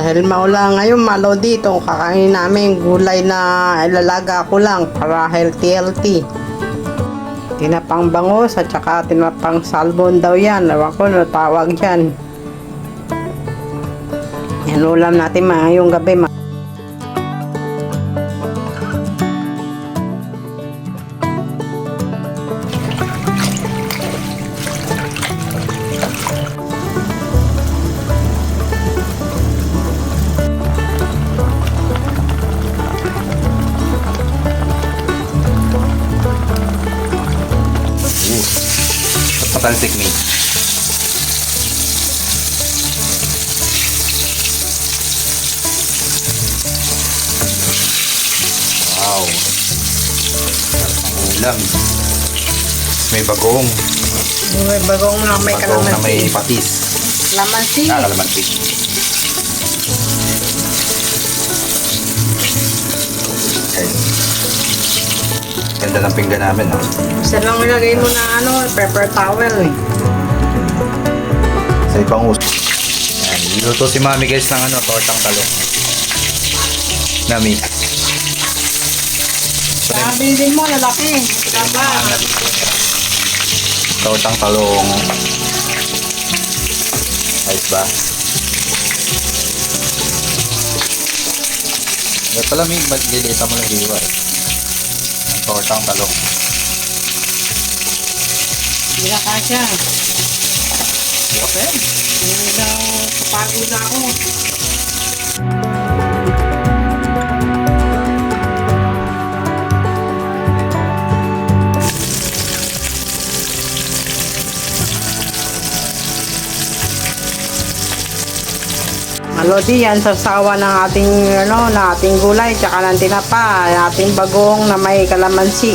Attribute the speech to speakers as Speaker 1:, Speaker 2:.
Speaker 1: Dahil maulan ngayon, malo dito, kakainin namin gulay na ilalaga ko lang para healthy-healthy. Tinapang bangus at saka tinapang salmon daw yan. Ewan ko ano tawag yan. Yan ulam natin ngayong gabi.
Speaker 2: Patalsik me. Wow. Ulam. May bagong.
Speaker 1: May bagong na may
Speaker 2: bagong na may
Speaker 1: kalamansi.
Speaker 2: patis.
Speaker 1: Kalamansi.
Speaker 2: Ah, kalamansi. Ganda ng pinggan namin, ah.
Speaker 1: Isa lang ilagay mo na ano, paper towel eh.
Speaker 2: Sa ibang uso. Yan, niluto si mami guys ng ano, tortang talong. Nami.
Speaker 1: Sabi din mo, lalaki. Tama.
Speaker 2: Tortang talong. Ayos ba? May pala may maglilita mo ng hiwa eh. Ang tortang talong.
Speaker 1: Hindi na kasya.
Speaker 2: Okay.
Speaker 1: Hindi na kapagod na ako. Malodi yan sa sawa ng ating ano, ng ating gulay tsaka ng tinapa, ng ating bagong na may kalamansi.